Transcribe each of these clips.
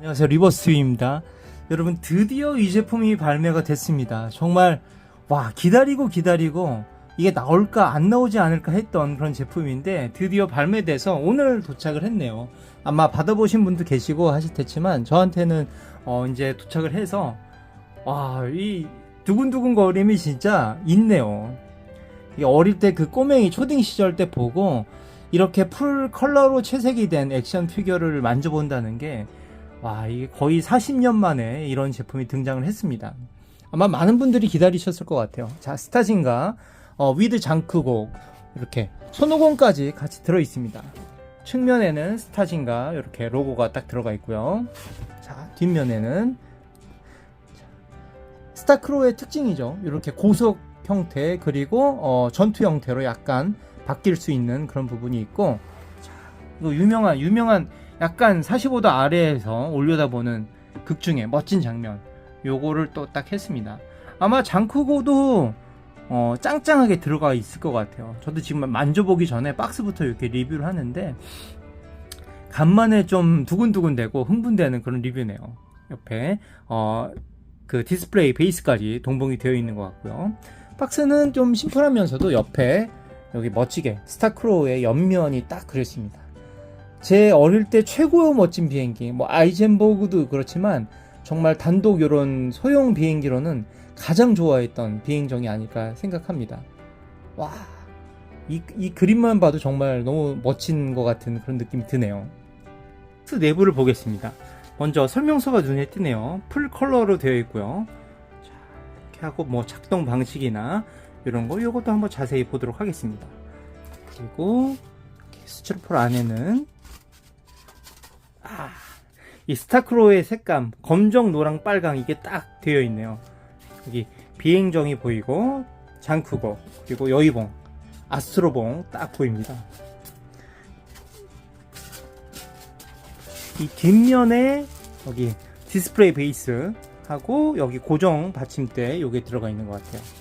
안녕하세요. 리버스입니다. 여러분 드디어 이 제품이 발매가 됐습니다. 정말 와 기다리고 기다리고 이게 나올까 안 나오지 않을까 했던 그런 제품인데 드디어 발매돼서 오늘 도착을 했네요. 아마 받아보신 분도 계시고 하실 테지만 저한테는 어 이제 도착을 해서 와 이 두근두근 거림이 진짜 있네요. 이 어릴 때 그 꼬맹이 초딩 시절 때 보고 이렇게 풀 컬러로 채색이 된 액션 피규어를 만져본다는 게 와, 이게 거의 40년 만에 이런 제품이 등장을 했습니다. 아마 많은 분들이 기다리셨을 것 같아요. 자, 스타진과 어, 위드 장크곡 이렇게 손오공까지 같이 들어 있습니다. 측면에는 스타진과 이렇게 로고가 딱 들어가 있고요. 자, 뒷면에는 스타크로의 특징이죠. 이렇게 고속 형태 그리고 어, 전투 형태로 약간 바뀔 수 있는 그런 부분이 있고 자, 이거 유명한 유명한 약간 45도 아래에서 올려다보는 극 중에 멋진 장면 요거를 또 딱 했습니다. 아마 장크고도 어, 짱짱하게 들어가 있을 것 같아요. 저도 지금 만져보기 전에 박스부터 이렇게 리뷰를 하는데 간만에 좀 두근두근 되고 흥분되는 그런 리뷰네요. 옆에 어, 그 디스플레이 베이스까지 동봉이 되어 있는 것 같고요. 박스는 좀 심플하면서도 옆에 여기 멋지게 스타크로우의 옆면이 딱 그렸습니다 제 어릴 때 최고의 멋진 비행기, 뭐 아이젠버그도 그렇지만 정말 단독 이런 소형 비행기로는 가장 좋아했던 비행정이 아닐까 생각합니다. 와, 이, 이 그림만 봐도 정말 너무 멋진 것 같은 그런 느낌이 드네요. 박스 내부를 보겠습니다. 먼저 설명서가 눈에 띄네요. 풀 컬러로 되어 있고요. 자, 이렇게 하고 뭐 작동 방식이나 이런 거 이것도 한번 자세히 보도록 하겠습니다. 그리고 스티로폴 안에는 아, 이 스타크로의 색감 검정, 노랑, 빨강 이게 딱 되어 있네요. 여기 비행정이 보이고 장크고 그리고 여의봉, 아스트로봉 딱 보입니다. 이 뒷면에 여기 디스플레이 베이스 하고 여기 고정 받침대 요게 들어가 있는 것 같아요.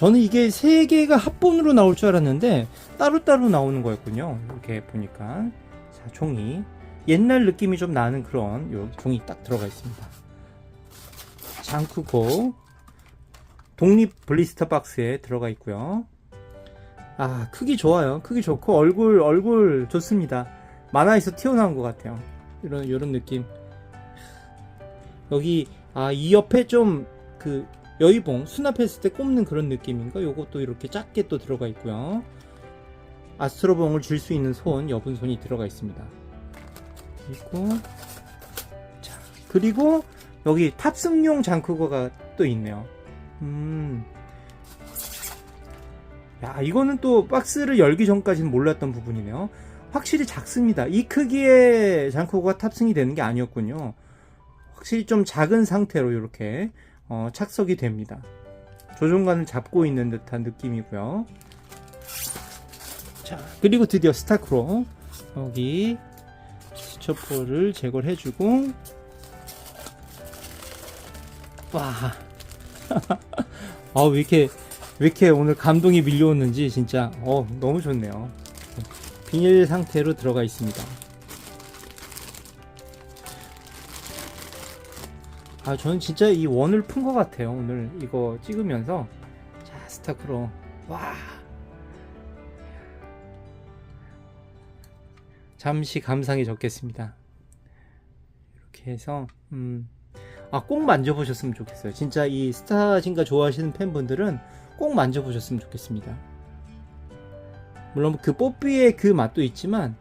저는 이게 세 개가 합본으로 나올 줄 알았는데 따로따로 나오는 거였군요. 이렇게 보니까 자 종이 옛날 느낌이 좀 나는 그런 요 종이 딱 들어가 있습니다. 장크고 독립 블리스터 박스에 들어가 있고요. 아 크기 좋아요. 크기 좋고 얼굴 얼굴 좋습니다. 만화에서 튀어나온 것 같아요. 이런 이런 느낌. 여기 아 이 옆에 좀 그 여의봉 수납했을 때 꼽는 그런 느낌인가? 요것도 이렇게 작게 또 들어가 있고요. 아스트로봉을 줄 수 있는 손, 여분 손이 들어가 있습니다. 그리고 자 그리고 여기 탑승용 장크거가 또 있네요. 음. 야, 이거는 또 박스를 열기 전까지는 몰랐던 부분이네요. 확실히 작습니다. 이 크기의 장크거가 탑승이 되는 게 아니었군요. 확실히 좀 작은 상태로 이렇게 어, 착석이 됩니다. 조종관을 잡고 있는 듯한 느낌이고요. 자, 그리고 드디어 스타크로 여기 스초포를 제거를 해주고 와, 아, 왜 이렇게 왜 이렇게 오늘 감동이 밀려오는지 진짜 어 너무 좋네요. 비닐 상태로 들어가 있습니다. 아 저는 진짜 이 원을 푼 것 같아요 오늘 이거 찍으면서. 자 스타크로. 와. 잠시 감상에 적겠습니다. 이렇게 해서 음 아 꼭 만져보셨으면 좋겠어요. 진짜 이 스타진가 좋아하시는 팬분들은 꼭 만져보셨으면 좋겠습니다. 물론 그 뽀삐의 그 맛도 있지만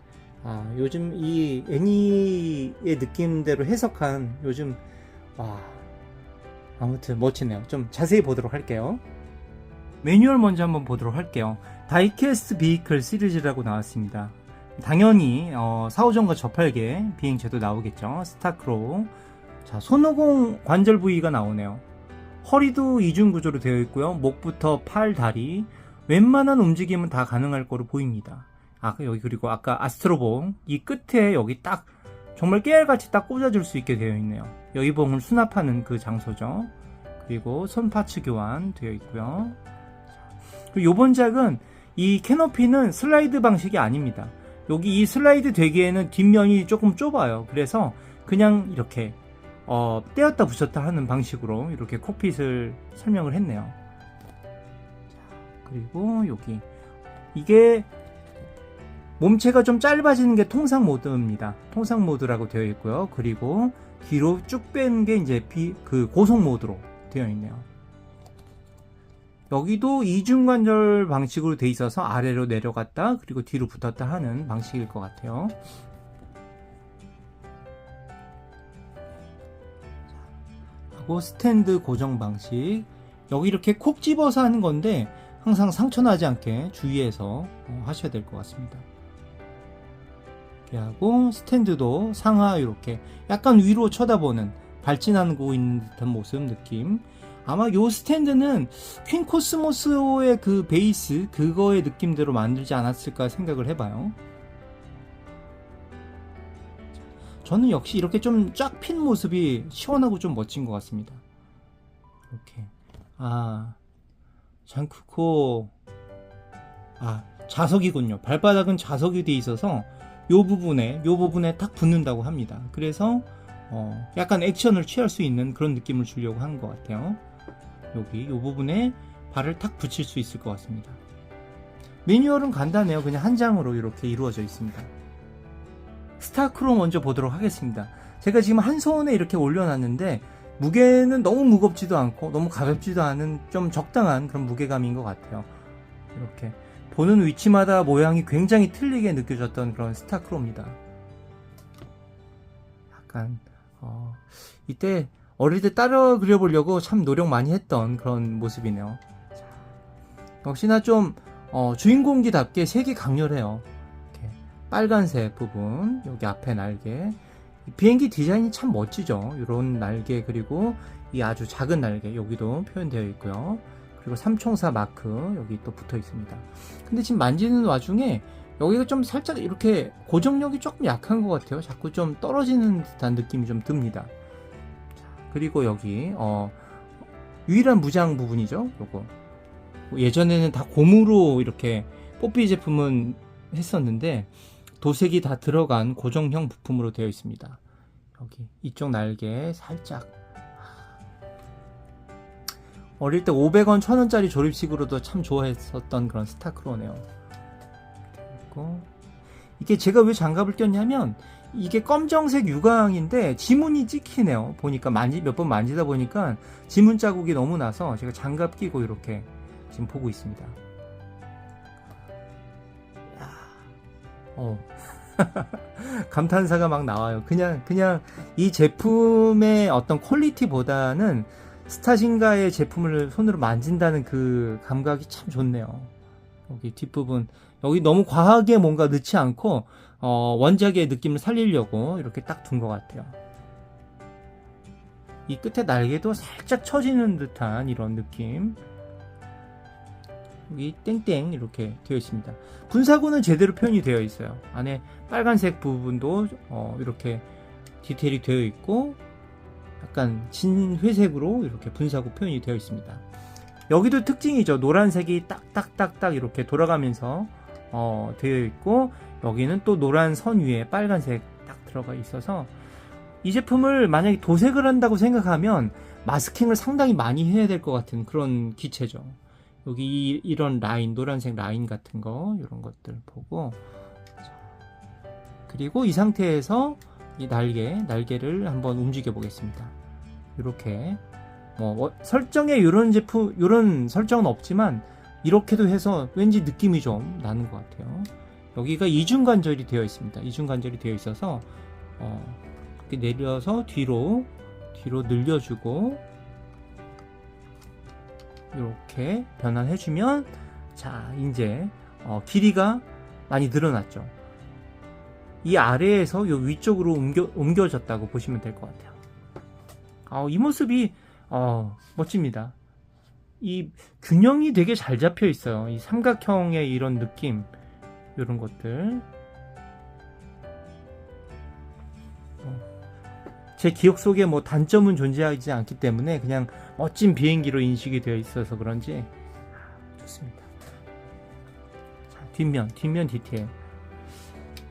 아 요즘 이 애니의 느낌대로 해석한 요즘 와 아무튼 멋지네요. 좀 자세히 보도록 할게요. 매뉴얼 먼저 한번 보도록 할게요. 다이캐스트 비이클 시리즈라고 나왔습니다. 당연히 어, 4호전과 저팔계 비행체도 나오겠죠. 스타크로우 자 손오공 관절 부위가 나오네요. 허리도 이중 구조로 되어 있고요. 목부터 팔, 다리. 웬만한 움직임은 다 가능할 거로 보입니다. 아 여기 그리고 아까 아스트로봉 이 끝에 여기 딱 정말 깨알같이 딱 꽂아줄 수 있게 되어 있네요. 여의봉을 수납하는 그 장소죠. 그리고 손 파츠 교환 되어 있고요. 요번 작은 이 캐노피는 슬라이드 방식이 아닙니다. 여기 이 슬라이드 되기에는 뒷면이 조금 좁아요. 그래서 그냥 이렇게 어, 떼었다 붙였다 하는 방식으로 이렇게 콕핏을 설명을 했네요. 자, 그리고 여기 이게 몸체가 좀 짧아지는 게 통상 모드입니다. 통상 모드라고 되어 있고요. 그리고 뒤로 쭉 빼는 게 이제 비, 그 고속 모드로 되어 있네요. 여기도 이중관절 방식으로 돼 있어서 아래로 내려갔다 그리고 뒤로 붙었다 하는 방식일 것 같아요. 하고 스탠드 고정 방식 여기 이렇게 콕 집어서 하는 건데 항상 상처 나지 않게 주의해서 어, 하셔야 될 것 같습니다. 이렇게 하고 스탠드도 상하 이렇게 약간 위로 쳐다보는 발진하고 있는 듯한 모습 느낌. 아마 요 스탠드는 퀸 코스모스의 그 베이스 그거의 느낌대로 만들지 않았을까 생각을 해봐요. 저는 역시 이렇게 좀 쫙 핀 모습이 시원하고 좀 멋진 것 같습니다. 이렇게 아 장크코 아 자석이군요. 발바닥은 자석이 돼 있어서 요 부분에 요 부분에 딱 붙는다고 합니다. 그래서 어, 약간 액션을 취할 수 있는 그런 느낌을 주려고 한 것 같아요. 여기 요 부분에 발을 탁 붙일 수 있을 것 같습니다. 매뉴얼은 간단해요. 그냥 한 장으로 이렇게 이루어져 있습니다. 스타크로 먼저 보도록 하겠습니다. 제가 지금 한 손에 이렇게 올려놨는데 무게는 너무 무겁지도 않고 너무 가볍지도 않은 좀 적당한 그런 무게감인 것 같아요. 이렇게 보는 위치마다 모양이 굉장히 틀리게 느껴졌던 그런 스타크로입니다. 약간 어, 이때 어릴 때 따라 그려보려고 참 노력 많이 했던 그런 모습이네요. 자, 역시나 좀 어, 주인공기답게 색이 강렬해요. 빨간색 부분 여기 앞에 날개 이 비행기 디자인이 참 멋지죠. 이런 날개 그리고 이 아주 작은 날개 여기도 표현되어 있고요. 그리고 삼총사 마크 여기 또 붙어 있습니다. 근데 지금 만지는 와중에 여기가 좀 살짝 이렇게 고정력이 조금 약한 것 같아요. 자꾸 좀 떨어지는 듯한 느낌이 좀 듭니다. 자, 그리고 여기 어, 유일한 무장 부분이죠. 요거 예전에는 다 고무로 이렇게 뽀삐 제품은 했었는데 도색이 다 들어간 고정형 부품으로 되어 있습니다. 여기 이쪽 날개 살짝 어릴 때 500원, 1000원짜리 조립식으로도 참 좋아했었던 그런 스타크로네요. 그리고 이게 제가 왜 장갑을 꼈냐면 이게 검정색 유광인데 지문이 찍히네요. 보니까 만지 몇 번 만지다 보니까 지문 자국이 너무 나서 제가 장갑 끼고 이렇게 지금 보고 있습니다. 야, 어. 감탄사가 막 나와요. 그냥 그냥 이 제품의 어떤 퀄리티보다는 스타신가의 제품을 손으로 만진다는 그 감각이 참 좋네요. 여기 뒷부분 여기 너무 과하게 뭔가 넣지 않고 어, 원작의 느낌을 살리려고 이렇게 딱 둔 것 같아요. 이 끝에 날개도 살짝 처지는 듯한 이런 느낌. 여기 땡땡 이렇게 되어 있습니다. 분사구는 제대로 표현이 되어 있어요. 안에 빨간색 부분도 어, 이렇게 디테일이 되어 있고 약간 진회색으로 이렇게 분사구 표현이 되어 있습니다. 여기도 특징이죠. 노란색이 딱딱딱딱 이렇게 돌아가면서 어, 되어 있고 여기는 또 노란 선 위에 빨간색 딱 들어가 있어서 이 제품을 만약에 도색을 한다고 생각하면 마스킹을 상당히 많이 해야 될 것 같은 그런 기체죠. 여기 이, 이런 라인, 노란색 라인 같은 거 이런 것들 보고 자, 그리고 이 상태에서 이 날개, 날개를 한번 움직여 보겠습니다. 이렇게 뭐, 뭐 설정에 이런 제품, 이런 설정은 없지만 이렇게도 해서 왠지 느낌이 좀 나는 것 같아요. 여기가 이중관절이 되어 있습니다. 이중관절이 되어 있어서 어, 이렇게 내려서 뒤로 뒤로 늘려주고 이렇게 변환해주면 자 이제 어, 길이가 많이 늘어났죠. 이 아래에서 이 위쪽으로 옮겨, 옮겨졌다고 보시면 될 것 같아요. 어, 이 모습이 어, 멋집니다. 이 균형이 되게 잘 잡혀 있어요. 이 삼각형의 이런 느낌, 이런 것들. 어, 제 기억 속에 뭐 단점은 존재하지 않기 때문에 그냥 멋진 비행기로 인식이 되어 있어서 그런지 좋습니다. 뒷면 뒷면 디테일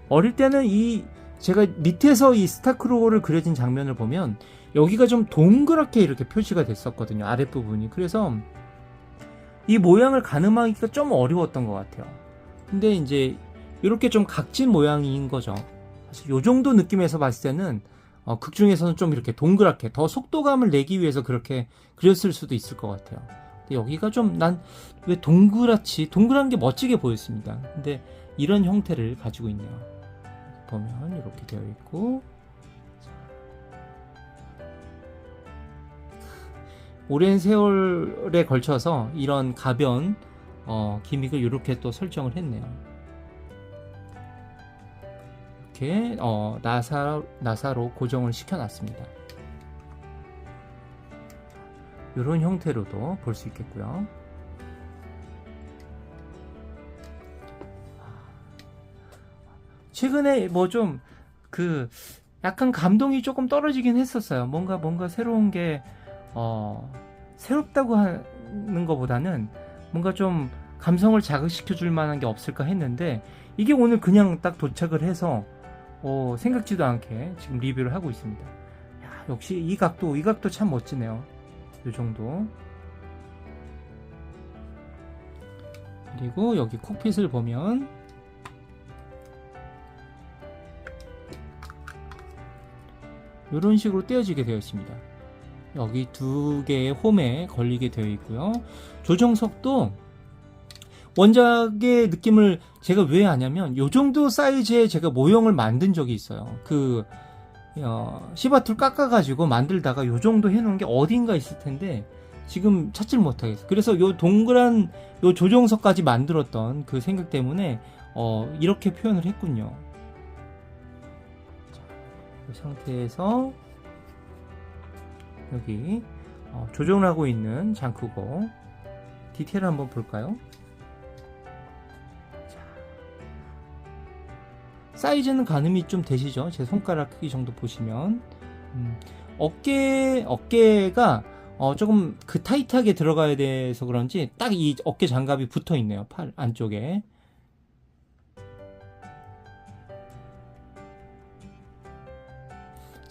어릴 때는 이 제가 밑에서 이 스타크로를 그려진 장면을 보면 여기가 좀 동그랗게 이렇게 표시가 됐었거든요 아랫부분이. 그래서 이 모양을 가늠하기가 좀 어려웠던 것 같아요. 근데 이제 이렇게 좀 각진 모양인 거죠. 사실 요 정도 느낌에서 봤을 때는 어, 극 중에서는 좀 이렇게 동그랗게 더 속도감을 내기 위해서 그렇게 그렸을 수도 있을 것 같아요. 근데 여기가 좀 난 왜 동그랗지? 동그란 게 멋지게 보였습니다. 근데 이런 형태를 가지고 있네요 보면 이렇게 되어 있고 오랜 세월에 걸쳐서 이런 가변 어, 기믹을 이렇게 또 설정을 했네요. 이렇게 어, 나사 나사로 고정을 시켜놨습니다. 이런 형태로도 볼 수 있겠고요. 최근에 뭐 좀 그 약간 감동이 조금 떨어지긴 했었어요. 뭔가 뭔가 새로운 게 어, 새롭다고 하는 것보다는 뭔가 좀 감성을 자극시켜 줄 만한 게 없을까 했는데 이게 오늘 그냥 딱 도착을 해서 어, 생각지도 않게 지금 리뷰를 하고 있습니다. 야, 역시 이 각도 이 각도 참 멋지네요. 이 정도. 그리고 여기 콕핏을 보면 이런 식으로 떼어지게 되어 있습니다. 여기 두 개의 홈에 걸리게 되어 있고요. 조정석도 원작의 느낌을 제가 왜 아냐면 요 정도 사이즈의 제가 모형을 만든 적이 있어요. 그 어, 시바툴 깎아가지고 만들다가 요 정도 해놓은 게 어딘가 있을 텐데 지금 찾질 못하겠어요. 그래서 요 동그란 요 조정석까지 만들었던 그 생각 때문에 어, 이렇게 표현을 했군요. 자, 이 상태에서 여기 어, 조정을 하고 있는 장크고 디테일 한번 볼까요? 자, 사이즈는 가늠이 좀 되시죠? 제 손가락 크기 정도 보시면 음, 어깨 어깨가 어, 조금 그 타이트하게 들어가야 돼서 그런지 딱 이 어깨 장갑이 붙어 있네요 팔 안쪽에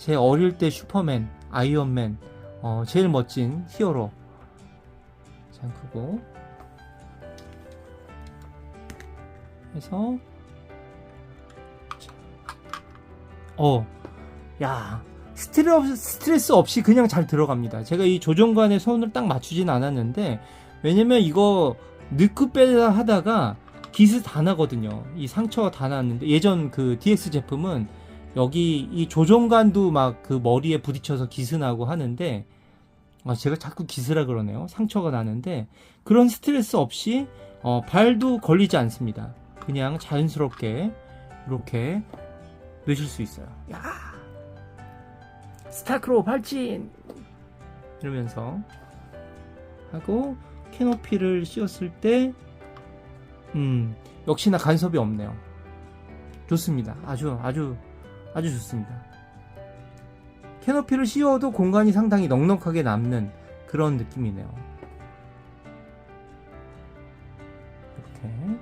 제 어릴 때 슈퍼맨 아이언맨 어, 제일 멋진 히어로. 장 크고. 해서. 어, 야 스트레스, 스트레스 없이 그냥 잘 들어갑니다. 제가 이 조정관에 손을 딱 맞추진 않았는데 왜냐면 이거 넣고 빼다 하다가 기스 다 나거든요. 이 상처가 다 났는데 예전 그 DX 제품은 여기 이 조정관도 막 그 머리에 부딪혀서 기스나고 하는데 아, 제가 자꾸 기스라 그러네요. 상처가 나는데 그런 스트레스 없이 어, 발도 걸리지 않습니다. 그냥 자연스럽게 이렇게 넣으실 수 있어요. 야 스타크로 발진 이러면서 하고 캐노피를 씌웠을 때 음, 역시나 간섭이 없네요. 좋습니다. 아주 아주 아주 좋습니다. 캐노피를 씌워도 공간이 상당히 넉넉하게 남는 그런 느낌이네요. 이렇게.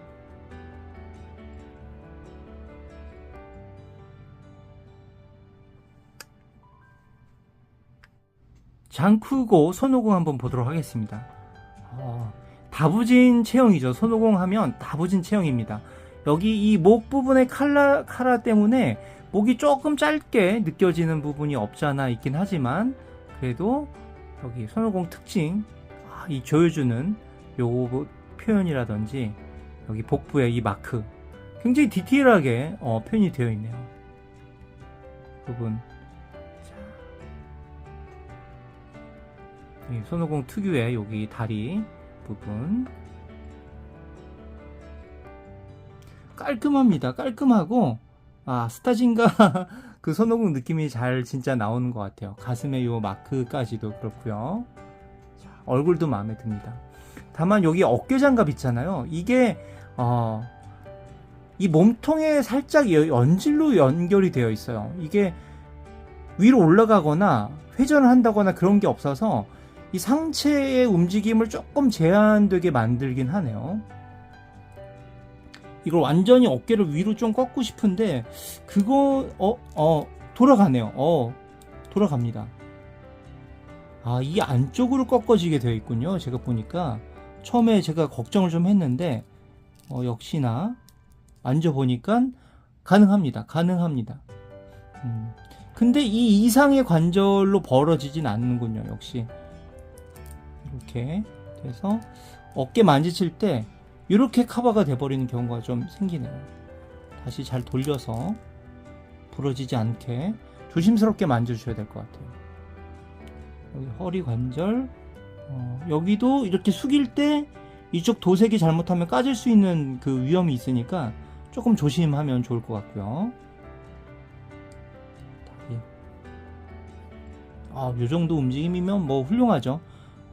장크고 손오공 한번 보도록 하겠습니다. 어, 다부진 체형이죠. 손오공 하면 다부진 체형입니다. 여기 이 목 부분의 칼라, 카라 때문에 목이 조금 짧게 느껴지는 부분이 없지 않아 있긴 하지만 그래도 여기 손오공 특징 아, 이 조여주는 요 표현이라든지 여기 복부의 이 마크 굉장히 디테일하게 어, 표현이 되어 있네요. 부분. 손오공 특유의 여기 다리 부분. 깔끔합니다. 깔끔하고 아 스타진가 그 손오공 느낌이 잘 진짜 나오는 것 같아요. 가슴에 요 마크까지도 그렇고요. 자, 얼굴도 마음에 듭니다. 다만 여기 어깨 장갑 있잖아요. 이게 어, 이 몸통에 살짝 여- 연질로 연결이 되어 있어요. 이게 위로 올라가거나 회전을 한다거나 그런 게 없어서 이 상체의 움직임을 조금 제한되게 만들긴 하네요. 이걸 완전히 어깨를 위로 좀 꺾고 싶은데 그거 어 어 돌아가네요. 어 돌아갑니다. 아, 이 안쪽으로 꺾어지게 되어 있군요. 제가 보니까 처음에 제가 걱정을 좀 했는데 어, 역시나 만져보니까 가능합니다. 가능합니다. 음, 근데 이 이상의 관절로 벌어지진 않는군요. 역시 이렇게 돼서 어깨 만지칠 때 이렇게 커버가 돼버리는 경우가 좀 생기네요. 다시 잘 돌려서 부러지지 않게 조심스럽게 만져주셔야 될 것 같아요. 여기 허리 관절, 어, 여기도 이렇게 숙일 때 이쪽 도색이 잘못하면 까질 수 있는 그 위험이 있으니까 조금 조심하면 좋을 것 같고요. 아, 요 정도 움직임이면 뭐 훌륭하죠.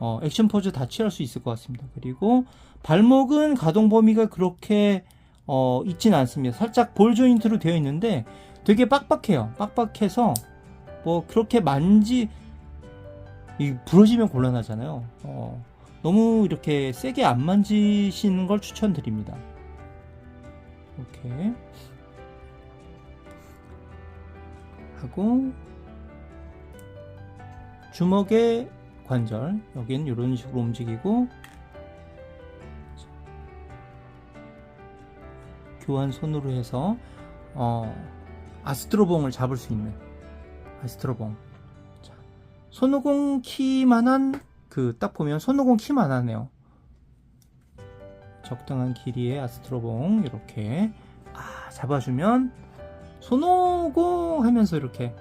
어, 액션 포즈 다 취할 수 있을 것 같습니다. 그리고 발목은 가동 범위가 그렇게 어, 있진 않습니다. 살짝 볼 조인트로 되어 있는데 되게 빡빡해요. 빡빡해서 뭐 그렇게 만지 이 부러지면 곤란하잖아요. 어, 너무 이렇게 세게 안 만지시는 걸 추천드립니다. 이렇게 하고 주먹 의 관절. 여기는 이런 식으로 움직이고. 교환 손으로 해서 어, 아스트로봉을 잡을 수 있는 아스트로봉. 자, 손오공 키만한 그 딱 보면 손오공 키만하네요. 적당한 길이의 아스트로봉 이렇게 아, 잡아주면 손오공 하면서 이렇게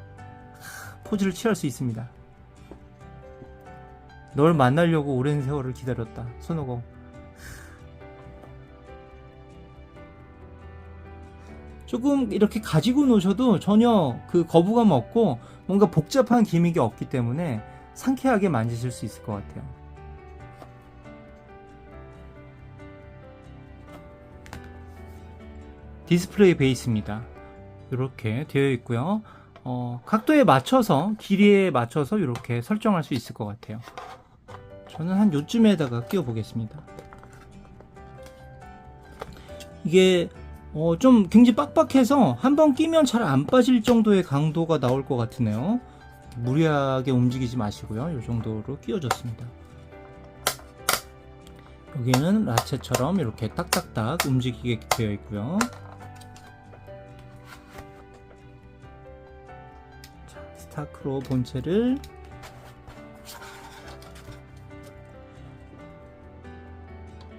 포즈를 취할 수 있습니다 널 만나려고 오랜 세월을 기다렸다 손오공 조금 이렇게 가지고 노셔도 전혀 그 거부감 없고 뭔가 복잡한 기믹이 없기 때문에 상쾌하게 만지실 수 있을 것 같아요. 디스플레이 베이스입니다. 이렇게 되어 있고요. 어, 각도에 맞춰서 길이에 맞춰서 이렇게 설정할 수 있을 것 같아요. 저는 한 요쯤에다가 끼워 보겠습니다. 이게 어, 좀 굉장히 빡빡해서 한번 끼면 잘 안 빠질 정도의 강도가 나올 것 같으네요. 무리하게 움직이지 마시고요. 이 정도로 끼워줬습니다. 여기는 라체처럼 이렇게 딱딱딱 움직이게 되어 있고요. 자, 스타크로 본체를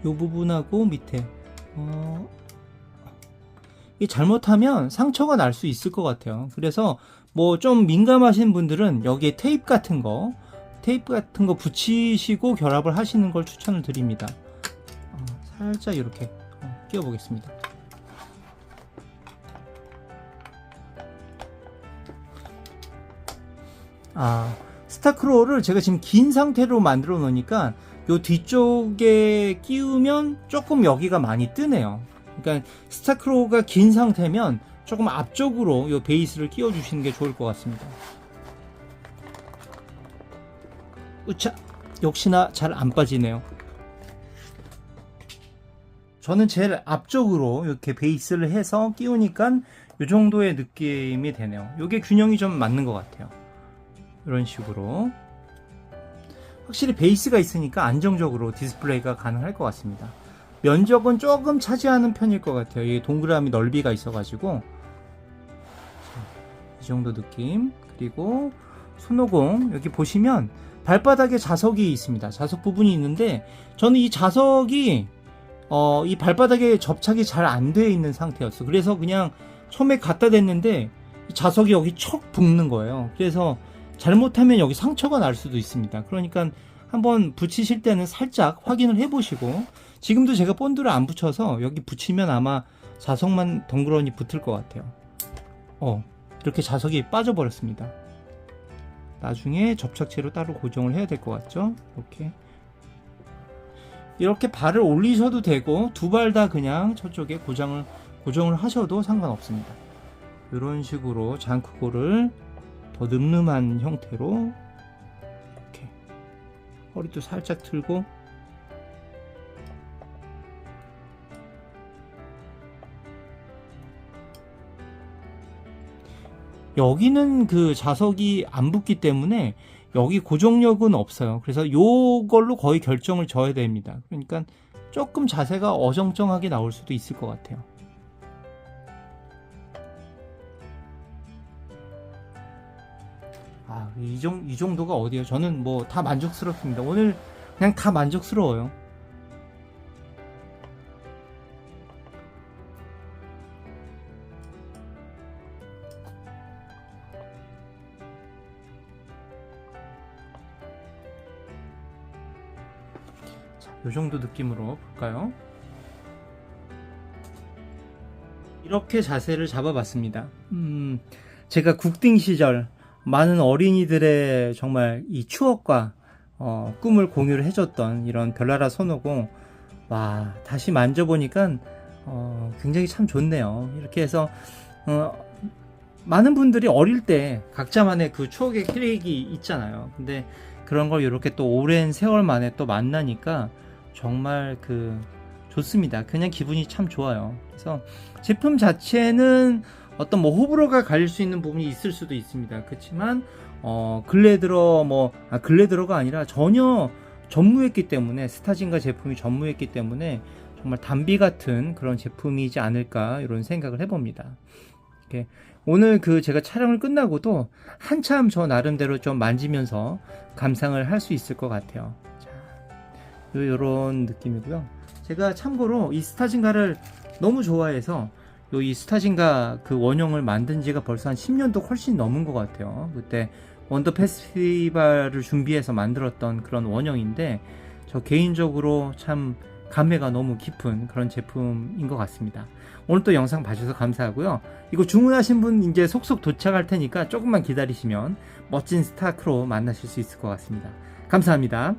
이 부분하고 밑에 어, 이 잘못하면 상처가 날 수 있을 것 같아요. 그래서 뭐 좀 민감하신 분들은 여기에 테이프 같은 거, 테이프 같은 거 붙이시고 결합을 하시는 걸 추천을 드립니다. 어, 살짝 이렇게 어, 끼워 보겠습니다. 아, 스타크로를 제가 지금 긴 상태로 만들어 놓으니까 요 뒤쪽에 끼우면 조금 여기가 많이 뜨네요. 그러니까 스타크로가 긴 상태면 조금 앞쪽으로 이 베이스를 끼워 주시는 게 좋을 것 같습니다. 으차 역시나 잘 안 빠지네요. 저는 제일 앞쪽으로 이렇게 베이스를 해서 끼우니까 이 정도의 느낌이 되네요. 이게 균형이 좀 맞는 것 같아요. 이런 식으로 확실히 베이스가 있으니까 안정적으로 디스플레이가 가능할 것 같습니다. 면적은 조금 차지하는 편일 것 같아요. 이 동그라미 넓이가 있어가지고 이 정도 느낌 그리고 손오공 여기 보시면 발바닥에 자석이 있습니다. 자석 부분이 있는데 저는 이 자석이 어, 이 발바닥에 접착이 잘안 되어 있는 상태였어. 그래서 그냥 처음에 갖다 댔는데 자석이 여기 척 붙는 거예요. 그래서 잘못하면 여기 상처가 날 수도 있습니다. 그러니까 한번 붙이실 때는 살짝 확인을 해보시고 지금도 제가 본드를 안 붙여서 여기 붙이면 아마 자석만 덩그러니 붙을 것 같아요. 어, 이렇게 자석이 빠져버렸습니다. 나중에 접착제로 따로 고정을 해야 될 것 같죠? 이렇게. 이렇게 발을 올리셔도 되고 두 발 다 그냥 저쪽에 고정을 고정을 하셔도 상관없습니다. 이런 식으로 장크고를 더 늠름한 형태로 이렇게 허리도 살짝 틀고 여기는 그 자석이 안 붙기 때문에 여기 고정력은 없어요. 그래서 요걸로 거의 결정을 져야 됩니다. 그러니까 조금 자세가 어정쩡하게 나올 수도 있을 것 같아요. 아, 이, 정, 이 정도가 어디예요? 저는 뭐 다 만족스럽습니다. 오늘 그냥 다 만족스러워요. 자, 요 정도 느낌으로 볼까요? 이렇게 자세를 잡아봤습니다. 음, 제가 국딩 시절 많은 어린이들의 정말 이 추억과 어, 꿈을 공유를 해줬던 이런 별나라 손오공 와 다시 만져보니까 어, 굉장히 참 좋네요. 이렇게 해서 어, 많은 분들이 어릴 때 각자만의 그 추억의 캐릭이 있잖아요. 근데 그런 걸 이렇게 또 오랜 세월 만에 또 만나니까 정말 그 좋습니다. 그냥 기분이 참 좋아요. 그래서 제품 자체는 어떤 뭐 호불호가 갈릴 수 있는 부분이 있을 수도 있습니다. 그렇지만 어 근래 들어 뭐 아, 근래 들어가 아니라 전혀 전무했기 때문에 스타진가 제품이 전무했기 때문에 정말 단비 같은 그런 제품이지 않을까 이런 생각을 해봅니다. 이렇게 오늘 그 제가 촬영을 끝나고도 한참 저 나름대로 좀 만지면서 감상을 할 수 있을 것 같아요. 자, 요- 요런 느낌이고요. 제가 참고로 이 스타진가를 너무 좋아해서 요 이 스타진가 그 원형을 만든 지가 벌써 한 10년도 훨씬 넘은 것 같아요. 그때 원더 페스티벌을 준비해서 만들었던 그런 원형인데 저 개인적으로 참 감회가 너무 깊은 그런 제품인 것 같습니다. 오늘 또 영상 봐주셔서 감사하고요. 이거 주문하신 분 이제 속속 도착할 테니까 조금만 기다리시면 멋진 스타크로 만나실 수 있을 것 같습니다. 감사합니다.